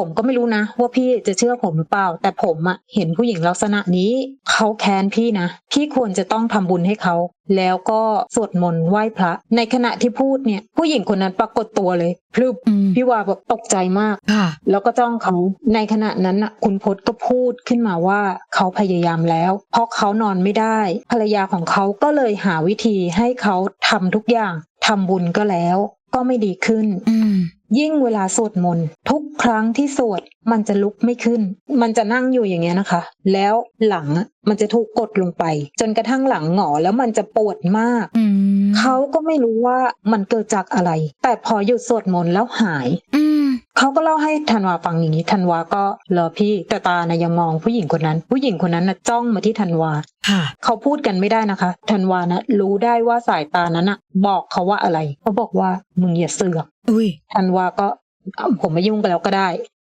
ผมก็ไม่รู้นะ ว่าพี่จะเชื่อผมหรือเปล่า แต่ผมอะเห็นผู้หญิงลักษณะนี้เขาแค้นพี่นะ พี่ควรจะต้องทำบุญให้เขาแล้วก็สวดมนต์ไหว้พระ ในขณะที่พูดเนี่ย ผู้หญิงคนนั้นปรากฏตัวเลยพลึบอืมพี่วาแบบตกใจมากค่ะแล้วก็จ้องเขาในขณะนั้นน่ะ คุณพศก็พูดขึ้นมาว่าเขาพยายามแล้ว เพราะเขานอนไม่ได้ ภรรยาของเขาก็เลยหาวิธีให้เขาทำทุกอย่างทำบุญก็แล้ว ก็ไม่ดีขึ้นอืมยิ่งเวลาสวดมนต์ทุก ครั้งที่สวดมันจะลุกไม่ขึ้น มันจะนั่งอยู่อย่างเงี้ยนะคะ แล้วหลังอะมันจะถูกกดลงไป จนกระทั่งหลังหงอแล้วมันจะปวดมากอืมเขาก็ไม่รู้ว่ามันเกิดจากอะไร แต่พอหยุดสวดมนต์แล้วหายอืมเขาก็เล่าให้ธันวาฟังอย่างนี้ธันวาก็รอพี่แต่ตานะยังมองผู้หญิงคนนั้น ผู้หญิงคนนั้นนะจ้องมาที่ธันวาค่ะเขาพูดกันไม่ได้นะคะธันวานะรู้ได้ว่าสายตานั้นนะบอกเขาว่าอะไรเขาบอกว่ามึงอย่าเสือกอุ้ยธันวาก็เอ้า ผมไม่ยุ่งกันแล้วก็ได้